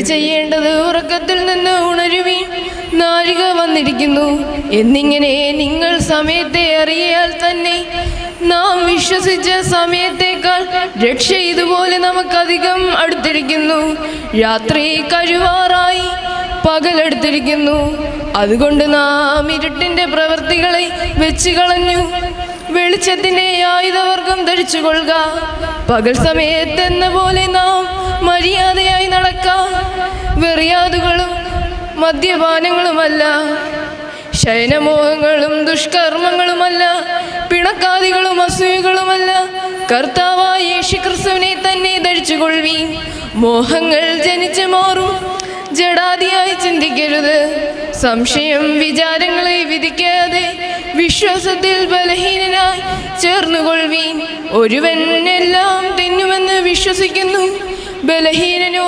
ചെയ്യേണ്ടത് ഉറക്കത്തിൽ നിന്ന് ഉണരുവീൻ നാഴിക വന്നിരിക്കുന്നു. എന്നിങ്ങനെ നിങ്ങൾ സമയത്തെ അറിയാൽ തന്നെ നാം വിശ്വസിച്ച സമയത്തേക്കാൾ രക്ഷ ഇതുപോലെ നമുക്കധികം അടുത്തിരിക്കുന്നു. രാത്രി കഴിവാറായി പകലെടുത്തിരിക്കുന്നു അതുകൊണ്ട് നാം ഇരുട്ടിന്റെ പ്രവൃത്തികളെ വെച്ച് കളഞ്ഞു. വെളിച്ചത്തിന്റെ ആയുധവർഗം ധരിച്ചു കൊള്ളുക പകൽ സമയത്തെന്ന പോലെ നാം മദ്യപാനങ്ങളുമല്ല ശയനമോഹങ്ങളും ദുഷ്കർമ്മങ്ങളുമല്ല പിണക്കാദികളും അസൂയകളുമല്ല. കർത്താവായ യേശുക്രിസ്തുവിനെ തന്നെ ധരിച്ചുകൊള്ളി മോഹങ്ങൾ ജനിച്ചു മാറും ജഡാദിയായി ചിന്തിക്കരുത്. സംശയം വിചാരങ്ങളെ വിധിക്കാതെ വിശ്വാസത്തിൽ ബലഹീനനായി ചേർന്നുകൊള്ളി ഒരുവൻ എല്ലാം തിന്നുമെന്ന് വിശ്വസിക്കുന്നു ബലഹീനനോ